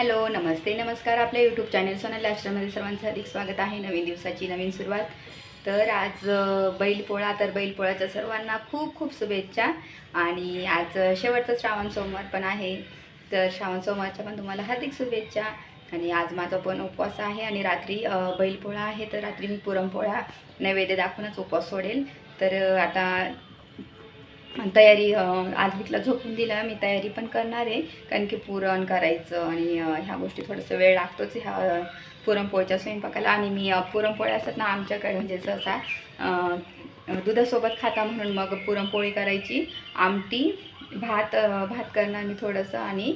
Hello नमस्ते नमस्कार. आपल्या YouTube channel Sonal आश्रममध्ये सर्वांचं अधिक स्वागत आहे. नवीन दिवसाची नवीन सुरुवात. तर आज बैलपोळा तर बैलपोळाच्या सर्वांना खूप खूप शुभेच्छा. आणि आज शेवटचं श्रावण सोमवार पण आहे. तर श्रावण सोमवारच्या पण तुम्हाला हार्दिक शुभेच्छा. आणि आज माझा पण उपवास आहे आणि रात्री बैलपोळा आहे. तर रात्री मी पुरणपोळा नैवेद्य दाखवूनच उपवास सोडेल. तर आता तयारी अ, झोपून दिला मी तयारी पण करणार आहे. कारण की पुरण करायचं आणि ह्या गोष्टी थोडंसं वेळ लागतोच ह्या पुरणपोळीच्या स्वयंपाकाला. आणि मी पुरणपोळी पुरणपोळ्या असतात ना आमच्याकडे म्हणजे सहसा दुधासोबत खाता म्हणून मग पुरणपोळी करायची. आमटी भात भात करणार मी थोडंसं आणि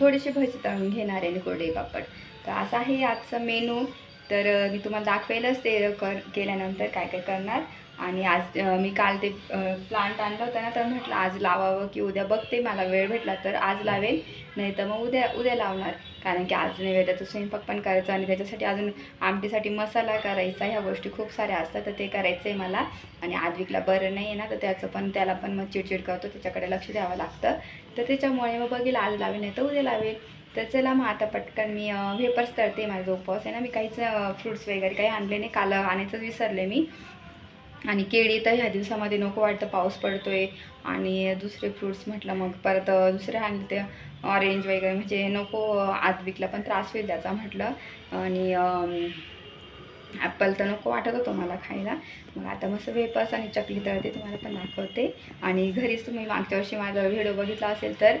थोडीशी भजी तळून घेणार आहे कोरडे पापड. तर असा आहे आजचा मेनू. तर मी तुम्हाला दाखवेलच ते कर केल्यानंतर काय काय करणार. आणि आज मी काल ते प्लांट आणलं होतं ना तर म्हटलं आज लावावं की उद्या बघते मला वेळ भेटला तर आज लावेल नाही तर मग उद्या उद्या लावणार. कारण की आज नैवेद्याचा स्वयंपाक पण करायचा आणि त्याच्यासाठी अजून आमटीसाठी मसाला करायचा ह्या गोष्टी खूप साऱ्या असतात तर ते करायचं आहे मला. आणि आद्विकला बरं नाही आहे ना तर त्याचं पण त्याला पण मग चिडचिड करतो त्याच्याकडे लक्ष द्यावं लागतं. तर त्याच्यामुळे मग बघेल आज लावेल नाही तर उद्या लावेल तर चला मग आता पटकन मी व्हेपर्स करते माझा उपवास आहे ना मी काहीच फ्रुट्स वगैरे काही आणले नाही. काल आणायचंच विसरले मी. आणि केळी तर ह्या दिवसामध्ये नको वाटतं पाऊस पडतो आहे आणि दुसरे फ्रुट्स म्हटलं मग परत दुसऱ्या आणि ते ऑरेंज वगैरे म्हणजे नको आदविकला पण त्रास होईल त्याचा म्हटलं. आणि ॲपल तर नको वाटत होतं मला खायला. मग आता मस्त वेपर्स आणि चकली तळते तुम्हाला पण दाखवते. आणि घरीच तुम्ही मागच्या वर्षी माझा व्हिडिओ बघितला असेल तर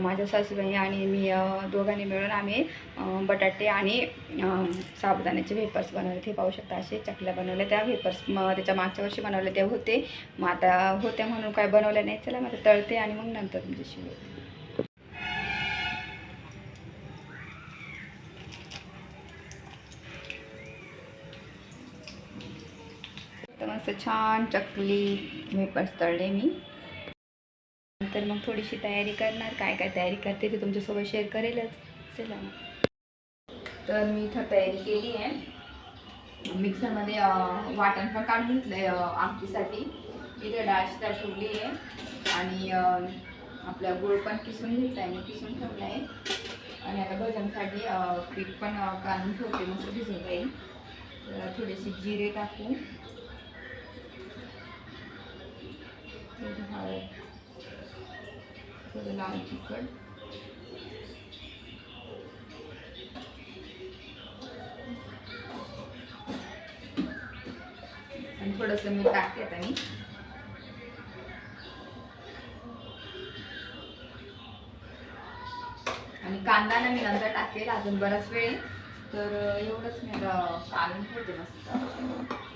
माझ्या सासूबाई आणि मी दोघांनी मिळून आम्ही बटाटे आणि साबुदाण्याचे वेपर्स बनवले. ते पाहू शकता असे चकल्या बनवल्या. त्या वेपर्स मग त्याच्या मागच्या वर्षी बनवले ते होते. मग आता होते म्हणून काय बनवलं नाही चला मग तळते आणि मग नंतर तुमच्याशी बोलते. मस्त छान चकली वेपर्स तळले मी. नंतर मग थोडीशी तयारी करणार. काय काय तयारी करते ते तुमच्यासोबत शेअर करेलच. चला मग. तर मी इथं तयारी केली आहे. मिक्सरमध्ये वाटण पण काढून घेतलं आहे आमटीसाठी. इथे डाळ शिजा ठेवली आहे. आणि आपलं आपला गुळ पण किसून घेतला आहे मी किसून ठेवला आहे. आणि आता भजनसाठी पीठ पण काढून ठेवते. मस्त भिजून जाईल. थोडीशी थोडेसे जिरे टाकू. थोडी हळद थोडं लाल तिखट आणि थोडंसं मी टाकते आता मी आणि कांदा ना मी नंतर टाकेल अजून बराच वेळ. तर एवढंच मी आता काढून ठेवते मस्त.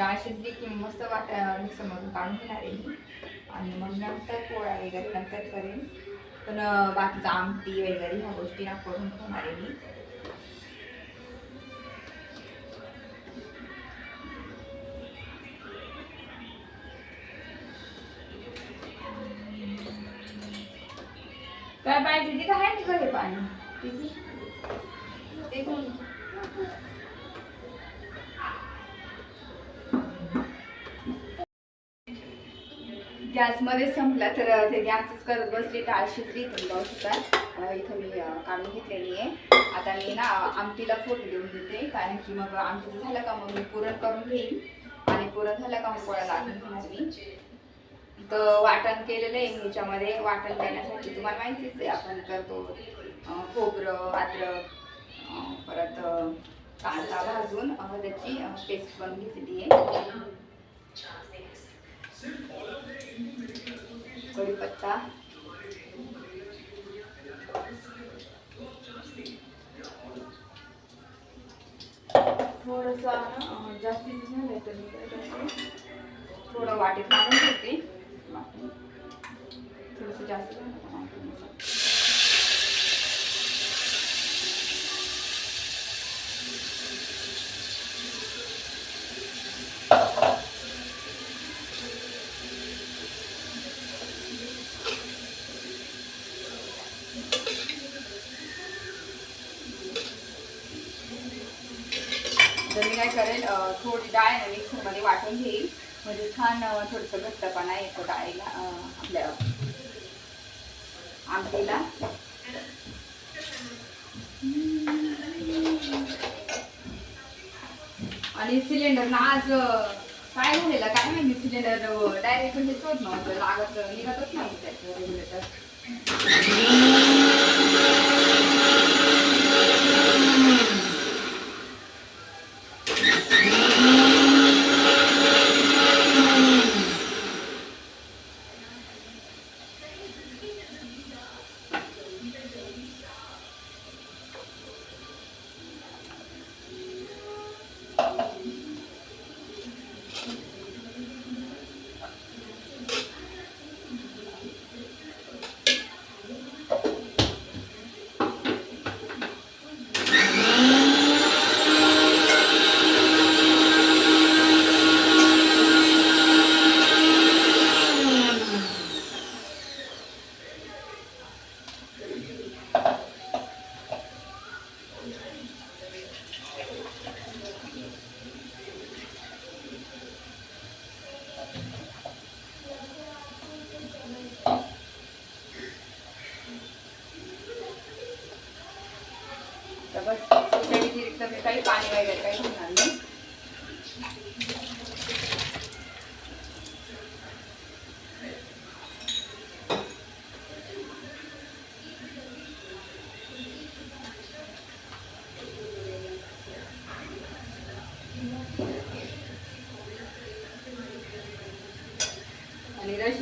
डाळ शिजली की मस्त वाट मिक्सरमधून काढून घेणार आहे मी आणि मग नंतर पोळ्या वगैरे नंतर करेन पण बाकीचं आमटी वगैरे ह्या गोष्टी ना करून ठेवणार आहे मी काय पाहिजे तिथं आहे ना घरी पाणी तिथे गॅसमध्ये संपला तर ते गॅसच करत बसली डाळ शिजली तुम्ही बघू शकता इथं मी काढून घेतलेली आहे आता मी ना आमटीला फोट देऊन देते कारण की मग आमटीचं झालं का मग मी पुरण करून घेईन. आणि पुरण झालं का मग पोळ्या लागून घेणार मी. तर वाटण केलेलं आहे ह्याच्यामध्ये वाटण करण्यासाठी तुम्हाला माहितीच आहे आपण करतो खोबरं अद्रक परत कांदा भाजून त्याची पेस्ट बनवून घेतली आहे. कढीपत्ता थोडंसं ना जास्तीत झालं तर मी करते, थोडं वाटीत. थोडंसं करेल थोडी डाळ आहे मिक्सरमध्ये वाटून घेईल. म्हणजे छान थोडंसं घट्टपणा येतो डाळीला आपल्या आमटीला. आणि सिलेंडर ना आज काय झालेलं? काय माहिती सिलेंडर डायरेक्ट हेच होत नव्हतं लागत निघतच नव्हतं त्याचं रेग्युलेटर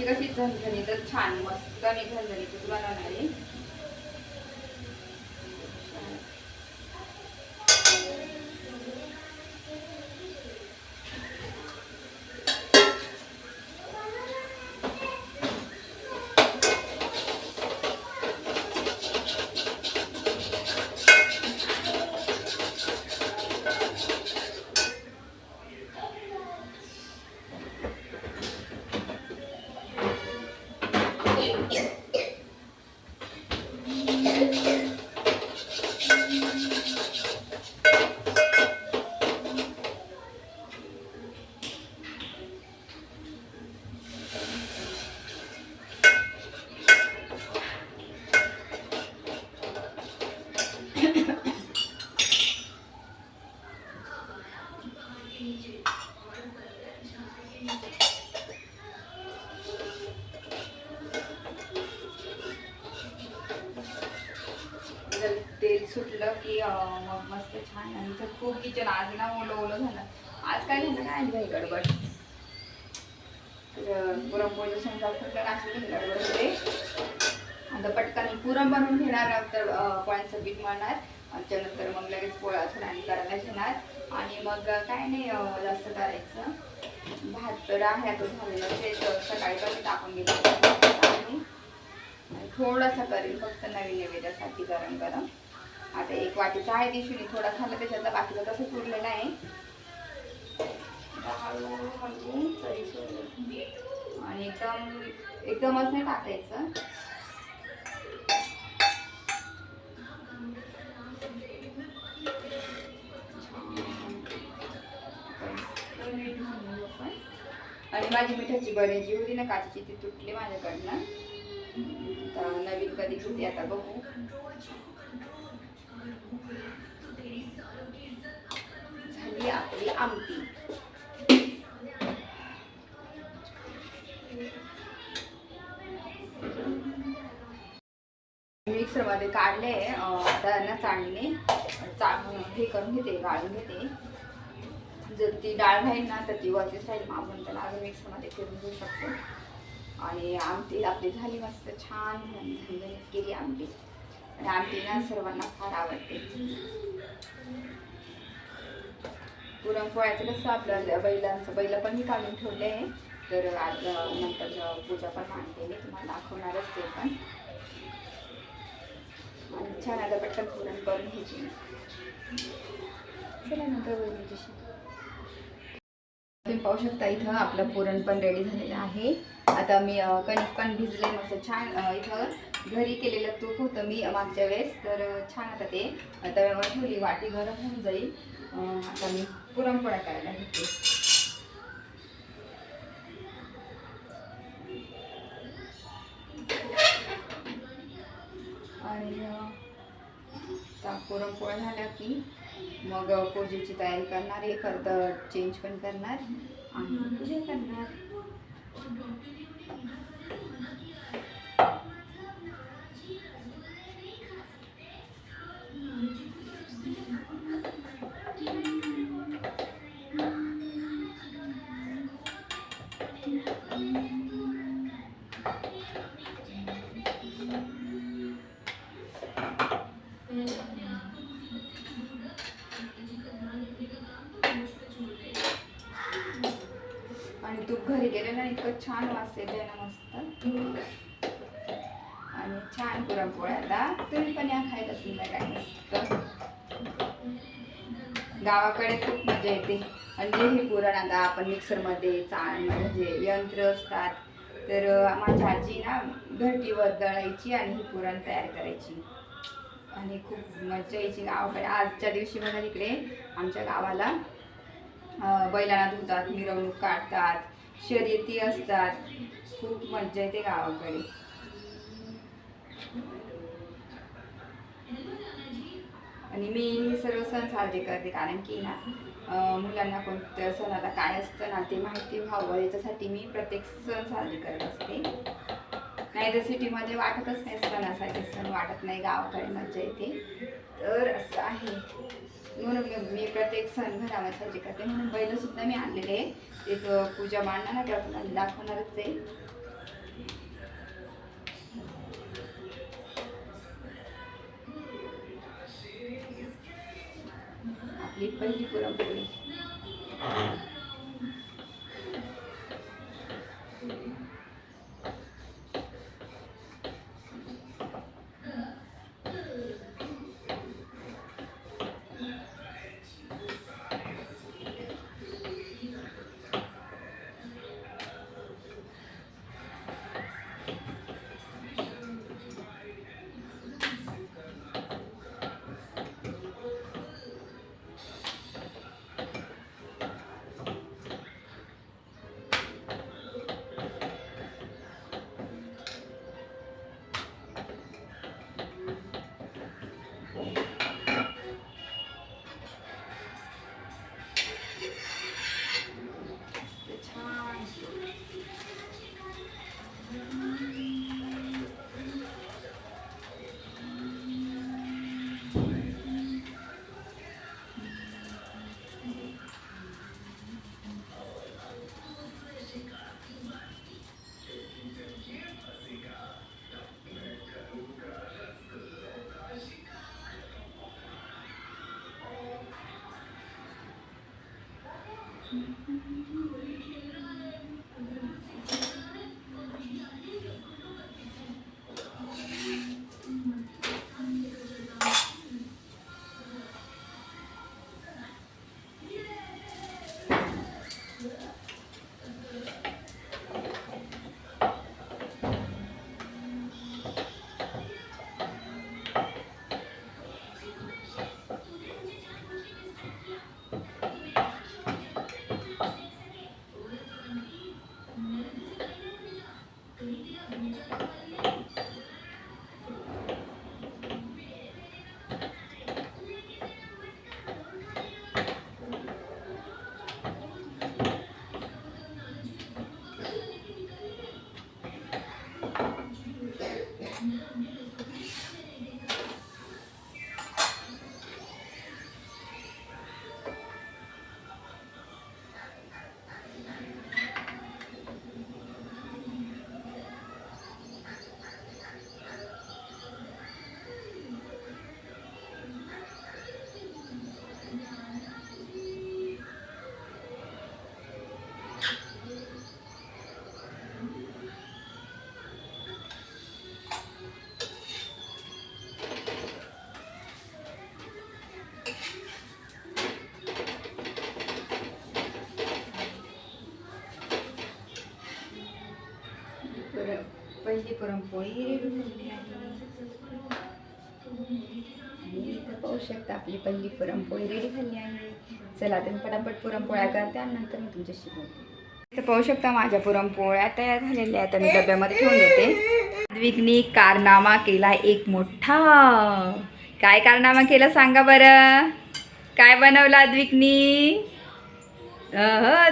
कशी झणझणीतच छान मस्त आणि झणझणीत तेल सुटलं की मग मस्त छान. आणि तर खूप किचन आज ना ओलं ओलं झालं. आज काय झालं काय नाही भाई गडबड. तर पुरणपोळीचं समजा कुठलं नाशिक गडबड होते. आता पटकन पुरण बनवून घेणार तर अं, पोळ्यांचं पीठ मळणार. त्यानंतर मग लगेच पोळा आणि करायला घेणार. आणि मग काय नाही जास्त करायचं. भात तर आहे झालेलं ते तर सकाळी पण टाकून गेलं आणि थोडासा करेल फक्त नवीन नैवेद्यासाठी गरम गरम. आता एक वाटीचा आहे दिवशी थोडा खाल्ला त्याच्यातला बाकीचा तसंच उरलेला आहे तरी आणि एकदम एकदमच नाही टाकायचं. आणि माझी मिठाची बरी जी होती ना काचीची ती तुटली माझ्याकडनं. आता नवीन कधी होती आता बघू. झाली आपली आमटी. मिक्सरमध्ये काढले आता ना चाळणीने चाळून हे करून घेते गाळून घेते. जर ती डाळ राहील ना तर ती वरतीच राहील. मग आपण त्याला अजून मिक्सरमध्ये फिरून घेऊ शकतो. आणि आमटी आपली झाली मस्त छान. झणझणीत केली आमटी. आणि आमटी ना सर्वांना फार आवडते. पुरणपोळ्याचं कसं आपलं बैलांचं बैल पण मी काढून ठेवले आहे. तर आज नंतर पूजा पण मांडते मी. तुम्हाला दाखवणारच ते पण. आणि छान आता पटकन पुरण करून घ्यायची. चला नंतर बोलू तुम्ही पाहू शकता इथं आपलं पुरण पण रेडी झालेलं आहे. आता मी कणिक पण भिजले मस्त छान. इथं घरी केलेलं तूप होतं मी मागच्या वेळेस. तर छान आता ते तव्यावर ठेवली. वाटी गरम होऊन जाईल. आता मी पुरणपोळा करायला घेते. आणि पुरणपोळा झाला की मग पूजेची तयारी करणार हे परत चेंज पण करणार आणि पूजा करणार. तूप घरी गेलेलं ना इतकं छान वास येते ना मस्त. आणि छान पुरणपोळ्याला. तुम्ही पण या खायला संध्याकाळी मस्त. गावाकडे खूप मजा येते. म्हणजे हे पुरण आता आपण मिक्सरमध्ये चाळ म्हणजे यंत्र असतात. तर माझ्या माझी आजी ना घरटीवर दळायची आणि ही पुरण तयार करायची. आणि खूप मजा यायची गावाकडे. आजच्या दिवशी बघा तिकडे आमच्या गावाला बैलांना धुतात मिरवणूक काढतात. शर्यती असतात. खूप मज्जा येते गावाकडे. आणि मी हे सर्व सण साजरे करते कारण की ना मुलांना कोणत्या सणाला काय असतं ना ते माहिती व्हावं. याच्यासाठी मी प्रत्येक सण साजरे करत असते. नाही तर सिटीमध्ये वाटतच नाही सणासाठी. सण वाटत नाही. गावाकडे मज्जा येते. तर असं आहे. म्हणून मी- मी प्रत्येक सण घरामध्ये साजरी करते. म्हणून बैल सुद्धा मी आणलेले आहे ते पूजा मांडणार ना तेव्हा तुम्हाला दाखवणारच आहे. आपली पहिली पुरणपोळी. पहिली पुरणपोळी आहे इथं पाहू शकता आपली पहिली पुरणपोळी रेडी झाली आहे चला तर पटापट पुरणपोळ्या करते आणि नंतर मी तुमच्याशी बोलते इथं पाहू शकता माझ्या पुरणपोळ्या तयार झालेल्या आहेत मी डब्यामध्ये ठेवून देते द्विगनी कारनामा केला एक मोठा काय कारनामा केला सांगा बरं काय बनवला आद्विकनी अह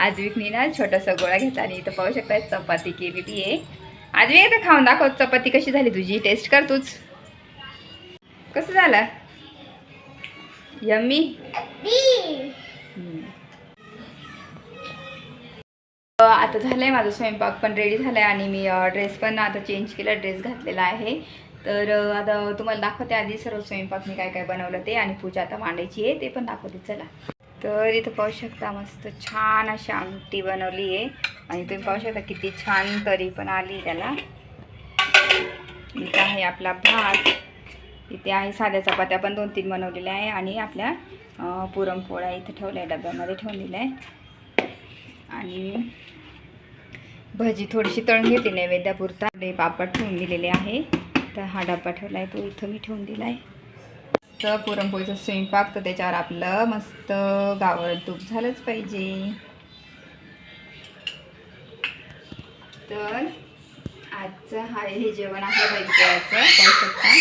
आजवीक आद्विकनी ना छोटासा गोळा घेतला आणि इथं पाहू शकता चपाती केलेली आहे आजवी आता खाऊन दाखव चपाती कशी झाली तुझी टेस्ट कर तूच. कसं झालं? यम्मी? आता झालं आता झालंय माझा स्वयंपाक पण रेडी झालाय आणि मी ड्रेस पण आता चेंज केला ड्रेस घातलेला आहे. तर आता तुम्हाला दाखवते आधी सर्व स्वयंपाक मी काय काय बनवलं ते आणि पूजा आता मांडायची आहे ते पण दाखवते चला. तर इथं पाहू शकता मस्त छान अशी आमटी बनवली आहे. आणि तुम्ही पाहू शकता किती छान तरी पण आली त्याला. इथं आहे आपला भात. इथे आहे साध्या चपात्या पण दोन तीन बनवलेल्या आहे. आणि आपल्या पुरणपोळ्या इथं ठेवल्या आहे डब्यामध्ये ठेवून दिल्या आहे. आणि भजी थोडीशी तळून घेते नैवेद्यापुरता. पापड ठेवून दिलेले आहे. तर हा डब्बा ठेवला आहे तो इथं मी ठेवून दिला आहे तर पुरणपोळीचा स्वयंपाक तर त्याच्यावर आपलं मस्त गावळ तूप झालंच पाहिजे. तर आजचं हा हे जेवण आहे बैलपोळ्याचं पाहू शकता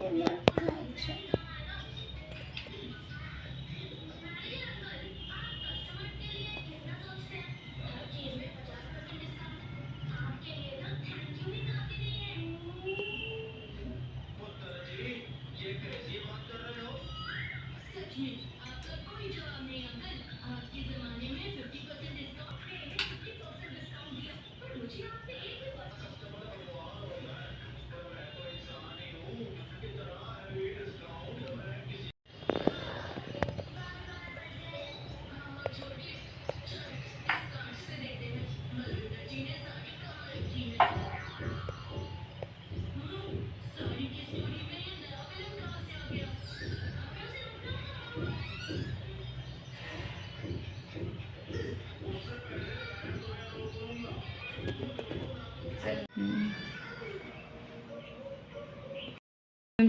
तुम्ही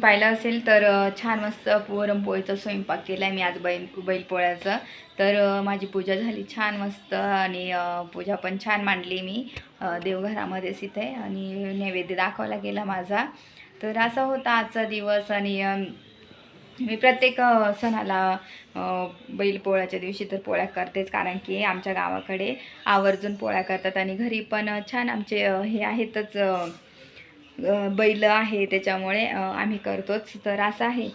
पाहिलं असेल तर छान मस्त पुरणपोळीचा स्वयंपाक केला आहे मी आज बैल बैलपोळ्याचा. तर माझी पूजा झाली छान मस्त आणि पूजा पण छान मांडली मी देवघरामध्येच इथे आणि नैवेद्य दाखवला गेला माझा. तर असा होता आजचा दिवस आणि मी प्रत्येक सणाला बैलपोळ्याच्या दिवशी तर पोळ्या करतेच कारण की आमच्या गावाकडे आवर्जून पोळ्या करतात आणि घरी पण छान आमचे हे आहेतच बैल आहे त्याच्यामुळे आम्ही करतोच. तर असं आहे.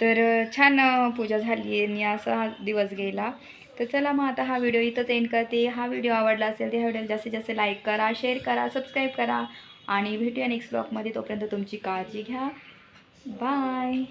तर छान पूजा झाली आणि असा हा दिवस गेला. तर चला मग आता हा व्हिडिओ इथंच एंड करते. हा व्हिडिओ आवडला असेल तर ह्या व्हिडिओला जास्तीत जास्त लाईक करा शेअर करा सबस्क्राईब करा. आणि भेटूया नेक्स्ट ब्लॉगमध्ये तोपर्यंत तुमची काळजी घ्या. बाय